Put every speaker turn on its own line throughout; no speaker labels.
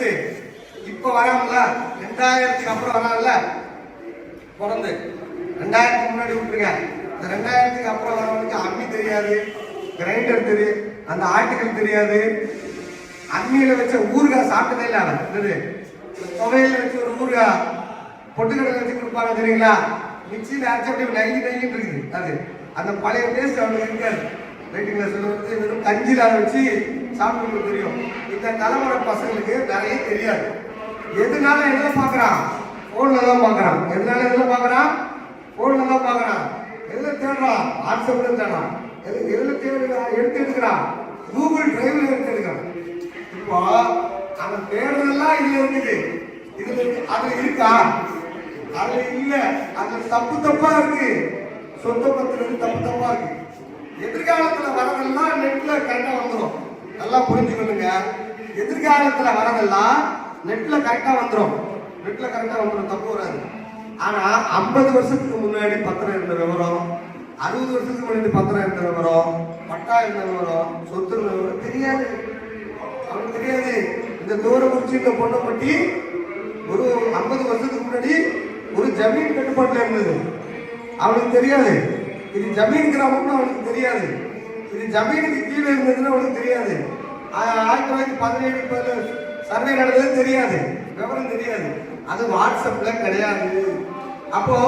அடுத்து இப்ப வராமல ரெண்டாயிரத்துக்கு அப்புறம் வராங்கல்ல? பிறந்து ரெண்டாயிரத்துக்கு முன்னாடி விட்டுருங்க. இந்த ரெண்டாயிரத்துக்கு அப்புறம் வரவனுக்கு அம்மி தெரியாது கிரைண்டர் தெரியும் அந்த ஆட்டுகள் தெரியாது. அம்மியில வச்ச ஊறுகாய் சாப்பிட்டதே இல்லை அவன். என்னது? துவையில வச்சு ஒரு ஊறுகாய் பொட்டுக்கடலை வச்சு கொடுப்பாங்க தெரியுங்களா? மிக்சியில் அரைச்ச அப்படியே நெல்லி நெய்யும் இருக்குது. அது. அந்த பழைய டேஸ்ட் அவனுக்கு இருக்காது. ரைட்டுங்களா சொல்லுவது வெறும் கஞ்சியில் அதை வச்சு சாப்பிட்டு தெரியும் இந்த தலைமுறை பசங்களுக்கு நிறைய தெரியாது. எதுனால எதுல பார்க்குறான் ஃபோன்ல தான் பார்க்கறான் எதனால எதுல பார்க்குறான் ஃபோன்ல தான் பார்க்கறான் எதுல தேடுறான்? வாட்ஸ்அப்ல தேடுறான். எது எதுல தேடுறான் எடுத்து எடுக்கிறான்? கூகுள் டிரைவ்ல எடுத்து எடுக்கிறான். இப்போ அந்த தேடுறதெல்லாம் இதுல இருக்குது. இதுல அதுல இருக்கா? அதுல இல்ல. அதில் தப்பு தப்பா இருக்கு. சொந்த பத்திரம் தப்பு தப்பா இருக்கு. எதிர்காலத்துல வரதெல்லாம் நெட்ல கரெக்டா வந்துடும் நல்லா புரிஞ்சுக்கணுங்க எதிர்காலத்துல வரதெல்லாம் நெட்ல கரெக்டா வந்துடும் நெட்ல கரெக்டா வந்துடும் தப்பு வராது. ஆனா ஐம்பது வருஷத்துக்கு முன்னாடி பத்திரம் இருந்த விவரம் அறுபது வருஷத்துக்கு முன்னாடி பத்திரம் இருந்த விவரம் பட்டா இருந்த விவரம் சொத்து இருந்த விவரம் தெரியாது. அவனுக்கு தெரியாது. இந்த தூரம் குறிச்சி இந்த பொண்ணை பற்றி ஒரு ஐம்பது வருஷத்துக்கு முன்னாடி ஒரு ஜமீன் கட்டுப்பாட்டில் இருந்தது. அவனுக்கு தெரியாது. இது ஜமீன் கிராமம்னு அவனுக்கு தெரியாது. இது ஜமீனுக்கு கீழே இருந்ததுன்னு அவனுக்கு தெரியாது. ஆயிரத்தி தொள்ளாயிரத்தி பதினேழு பதினேழு சர்வே நடந்தது தெரியாது. விவரம் தெரியாது. அது வாட்ஸ்அப்ல கிடையாது. அப்போ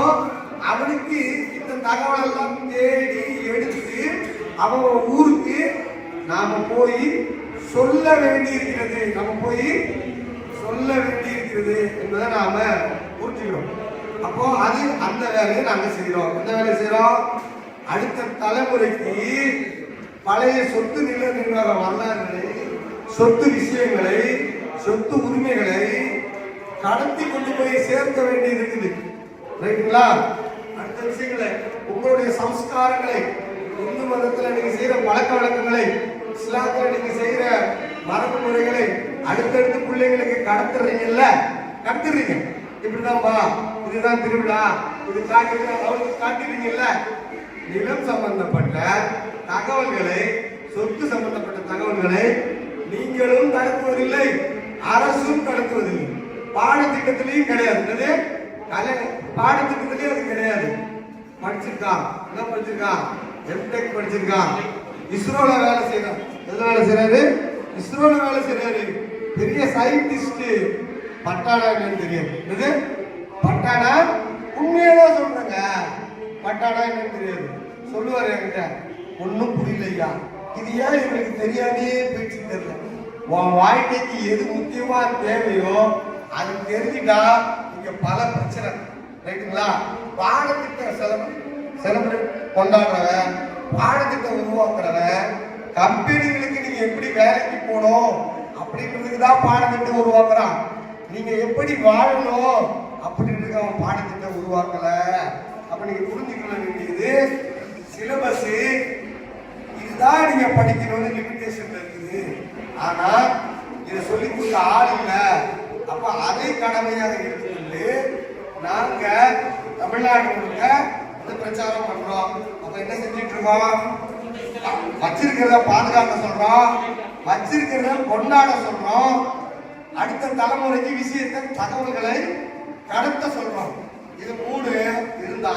அவனுக்கு இந்த தகவல் எல்லாம் தேடி எடுத்து அவன் ஊருக்கு நாம போய் சொல்ல வேண்டி இருக்கிறது நம்ம போய் சொல்ல வேண்டி இருக்கிறது என்பதை நாம புரிஞ்சுக்கிறோம். அப்போ அது அந்த வேலையை நாங்க செய்யறோம் எந்த வேலை செய்யறோம் அடுத்த தலைமுறைக்கு பழைய சொத்து நில நிர்வாக வரலாறுகளை சொத்து விஷயங்களை சொத்து உரிமைகளை கடத்தி கொண்டு போய் சேர்க்க வேண்டியது இருக்குது. ரைட்டுங்களா? அடுத்த விஷயங்களை உங்களுடைய சம்ஸ்காரங்களை இந்து மதத்தில் நீங்க செய்யற பழக்க வழக்கங்களை இஸ்லாத்துல நீங்க செய்யற மரபு முறைகளை அடுத்தடுத்து பிள்ளைங்களுக்கு கடத்துறீங்கல்ல? கடத்துறீங்க இப்படிதான்பா. இதுதான் திருவிழா. இது காட்டுறீங்க அவருக்கு காட்டுறீங்கல்ல நிலம் சம்பந்தப்பட்ட தகவல்களை சொத்து சம்பந்தப்பட்ட தகவல்களை நீங்களும் கடத்துவதில்லை அரசும் கடத்துவதில்லை பாடத்திட்டத்திலையும் கிடையாது. என்னது? கலை பாடத்திட்டத்திலையும் அது கிடையாது. படிச்சிருக்கான் என்ன படிச்சிருக்கான் எம்டெக் படிச்சிருக்கான் இஸ்ரோல வேலை செய்யறான் எதுல வேலை செய்யறாரு? இஸ்ரோல வேலை செய்யறாரு. பெரிய சயின்டிஸ்ட் பட்டாடா என்னன்னு தெரியாது. என்னது? பட்டாடா உண்மையதான் சொல்றாங்க. பட்டாடா என்னன்னு தெரியாது. சொல்லுவார் என்கிட்ட. ஒன்றும் புரியலையா? இது ஏன் இவனுக்கு தெரியாமே பேச்சு தெரியல உன் வாழ்க்கைக்கு எது முக்கியமா தேவையோ அது தெரிஞ்சுட்டா இங்க பல பிரச்சனை. ரைட்டுங்களா? பாடத்திட்ட செலவு செலவு கொண்டாடுறவன் பாடத்திட்டம் உருவாக்குறவன் கம்பெனிகளுக்கு நீங்க எப்படி வேலைக்கு போகணும் அப்படின்றதுக்கு தான் பாடத்திட்டம் உருவாக்குறான். நீங்க எப்படி வாழணும் அப்படின்றதுக்கு அவன் பாடத்திட்டம் உருவாக்கல. அப்ப நீங்க புரிஞ்சுக்கணும் வேண்டியது சிலபஸ் தான் நீங்க படிக்கணும்னு லிமிடேஷன் இருக்குது. ஆனா இதை சொல்லி கொடுக்க ஆள் இல்லை. அப்ப அதை கடமையாக எடுத்துக்கொண்டு நாங்க தமிழ்நாடு முழுக்க இந்த பிரச்சாரம் பண்றோம். அப்ப என்ன செஞ்சிட்டு இருக்கோம்? வச்சிருக்கிறத பாதுகாக்க சொல்றோம். வச்சிருக்கிறத கொண்டாட சொல்றோம். அடுத்த தலைமுறைக்கு விஷயத்தை தகவல்களை கடத்த சொல்றோம். இது மூணு இருந்தா